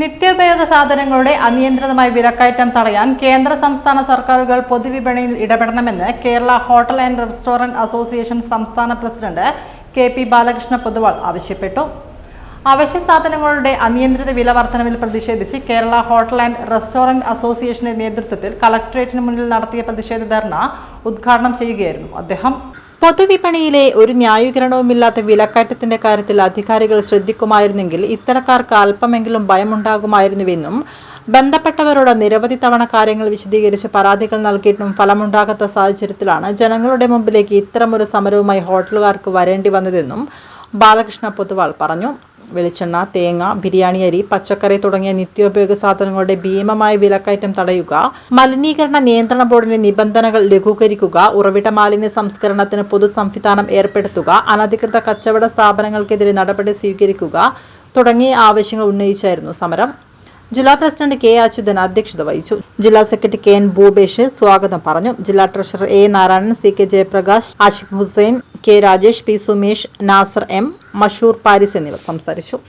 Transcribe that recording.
നിത്യോപയോഗ സാധനങ്ങളുടെ അനിയന്ത്രിതമായ വിലക്കയറ്റം തടയാൻ കേന്ദ്ര സംസ്ഥാന സർക്കാരുകൾ പൊതുവിപണിയിൽ ഇടപെടണമെന്ന് Kerala hotel and restaurant association സംസ്ഥാന president K P Balakrishna Poduval ആവശ്യപ്പെട്ടു. അവശ്യ സാധനങ്ങളുടെ അനിയന്ത്രിത വില വർധനവിൽ പ്രതിഷേധിച്ച് കേരള ഹോട്ടൽ ആൻഡ് റെസ്റ്റോറന്റ് അസോസിയേഷന്റെ നേതൃത്വത്തിൽ കളക്ടറേറ്റിന് മുന്നിൽ നടത്തിയ പ്രതിഷേധ ധർണ ഉദ്ഘാടനം ചെയ്യുകയായിരുന്നു അദ്ദേഹം. പൊതുവിപണിയിലെ ഒരു ന്യായീകരണവുമില്ലാത്ത വിലക്കയറ്റത്തിന്റെ കാര്യത്തിൽ അധികാരികൾ ശ്രദ്ധിക്കുമായിരുന്നെങ്കിൽ ഇത്തരക്കാർക്ക് അല്പമെങ്കിലും ഭയമുണ്ടാകുമായിരുന്നുവെന്നും ബന്ധപ്പെട്ടവരോട് നിരവധി തവണ കാര്യങ്ങൾ വിശദീകരിച്ച് പരാതികൾ നൽകിയിട്ടും ഫലമുണ്ടാകാത്ത സാഹചര്യത്തിലാണ് ജനങ്ങളുടെ മുമ്പിലേക്ക് ഇത്തരമൊരു സമരവുമായി ഹോട്ടലുകാർക്ക് വരേണ്ടി വന്നതെന്നും ബാലകൃഷ്ണ പൊതുവാൾ പറഞ്ഞു. വെളിച്ചെണ്ണ തേങ്ങ ബിരിയാണി അരി പച്ചക്കറി തുടങ്ങിയ നിത്യോപയോഗ സാധനങ്ങളുടെ ഭീമമായ വിലക്കയറ്റം തടയുക മലിനീകരണ നിയന്ത്രണ ബോർഡിന്റെ നിബന്ധനകൾ ലഘൂകരിക്കുക ഉറവിട മാലിന്യ സംസ്കരണത്തിന് പൊതു സംവിധാനം ഏർപ്പെടുത്തുക അനധികൃത കച്ചവട സ്ഥാപനങ്ങൾക്കെതിരെ നടപടി സ്വീകരിക്കുക തുടങ്ങിയ ആവശ്യങ്ങൾ ഉന്നയിച്ചായിരുന്നു സമരം. ജില്ലാ പ്രസിഡന്റ് കെ അച്യുതൻ അധ്യക്ഷത വഹിച്ചു. ജില്ലാ സെക്രട്ടറി കെ എൻ ഭൂപേഷ് സ്വാഗതം പറഞ്ഞു. ജില്ലാ treasurer A Narayanan C K Jayaprakash Ashiq Hussain K Rajesh P Sumesh Nasar M Mashoor Paris എന്നിവർ സംസാരിച്ചു.